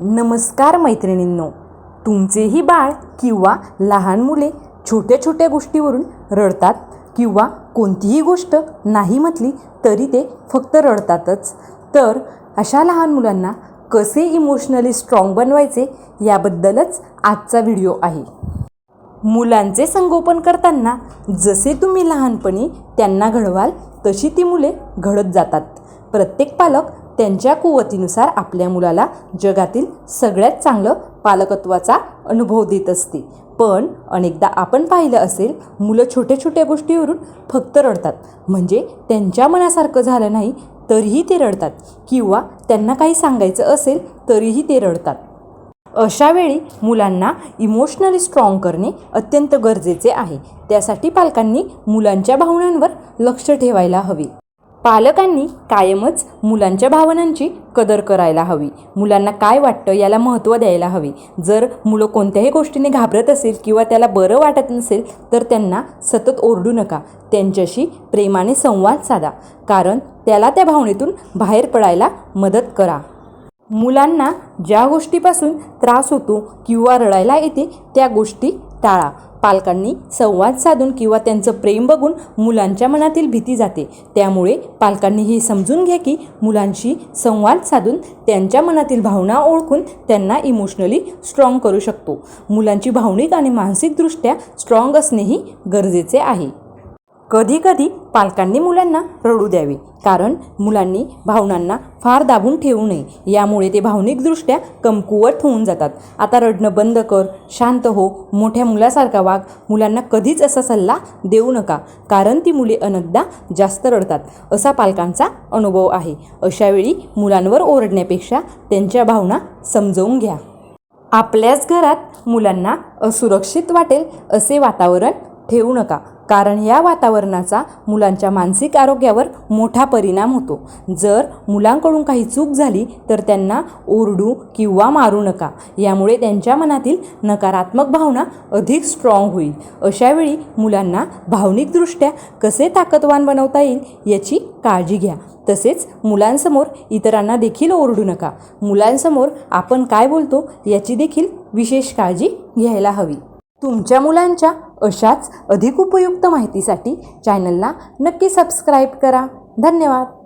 नमस्कार मैत्रिणींनो. तुमचेही बाळ किंवा लहान मुले छोट्या छोट्या गोष्टीवरून रडतात किंवा कोणतीही गोष्ट नाही म्हटली तरी ते फक्त रडतातच. तर अशा लहान मुलांना कसे इमोशनली स्ट्रॉंग बनवायचे याबद्दलच आजचा व्हिडिओ आहे. मुलांचे संगोपन करताना जसे तुम्ही लहानपणी त्यांना घडवाल तशी ती मुले घडत जातात. प्रत्येक पालक त्यांच्या कुवतीनुसार आपल्या मुलाला जगातील सगळ्यात चांगलं पालकत्वाचा अनुभव देत असते. पण अनेकदा आपण पाहिलं असेल मुलं छोट्या छोट्या गोष्टीवरून फक्त रडतात. म्हणजे त्यांच्या मनासारखं झालं नाही तरीही ते रडतात. किंवा त्यांना काही सांगायचं असेल तरीही ते रडतात. अशा वेळी मुलांना इमोशनली स्ट्रॉंग करणे अत्यंत गरजेचे आहे. त्यासाठी पालकांनी मुलांच्या भावनांवर लक्ष ठेवायला हवे. पालकांनी कायमच मुलांच्या भावनांची कदर करायला हवी. मुलांना काय वाटतं याला महत्त्व द्यायला हवे. जर मुलं कोणत्याही गोष्टीने घाबरत असेल किंवा त्याला बरं वाटत नसेल तर त्यांना सतत ओरडू नका. त्यांच्याशी प्रेमाने संवाद साधा. कारण त्याला त्या भावनेतून बाहेर पडायला मदत करा. मुलांना ज्या गोष्टीपासून त्रास होतो किंवा रडायला येते त्या गोष्टी टाळा. पालकांनी संवाद साधून किंवा त्यांचं प्रेम बघून मुलांच्या मनातील भीती जाते. त्यामुळे पालकांनी हे समजून घ्या की मुलांशी संवाद साधून त्यांच्या मनातील भावना ओळखून त्यांना इमोशनली स्ट्रॉंग करू शकतो. मुलांची भावनिक आणि मानसिकदृष्ट्या स्ट्रॉंग असणेही गरजेचे आहे. कधीकधी पालकांनी मुलांना रडू द्यावे. कारण मुलांनी भावनांना फार दाबून ठेवू नये. यामुळे ते भावनिकदृष्ट्या कमकुवत होऊन जातात. आता रडणं बंद कर शांत हो मोठ्या मुलासारखा वाघ मुलांना कधीच असा सल्ला देऊ नका. कारण ती मुले अनेकदा जास्त रडतात. असा पालकांचा अनुभव आहे. अशावेळी मुलांवर ओरडण्यापेक्षा त्यांच्या भावना समजवून घ्या. आपल्याच घरात मुलांना असुरक्षित वाटेल असे वातावरण ठेवू नका. कारण या वातावरणाचा मुलांच्या मानसिक आरोग्यावर मोठा परिणाम होतो. जर मुलांकडून काही चूक झाली तर त्यांना ओरडू किंवा मारू नका. यामुळे त्यांच्या मनातील नकारात्मक भावना अधिक स्ट्रॉंग होईल. अशावेळी मुलांना भावनिकदृष्ट्या कसे ताकदवान बनवता येईल याची काळजी घ्या. तसेच मुलांसमोर इतरांना देखील ओरडू नका. मुलांसमोर आपण काय बोलतो याची देखील विशेष काळजी घ्यायला हवी. तुमच्या मुलांच्या अशाच अधिक उपयुक्त माहितीसाठी चॅनलला नक्की सबस्क्राईब करा. धन्यवाद.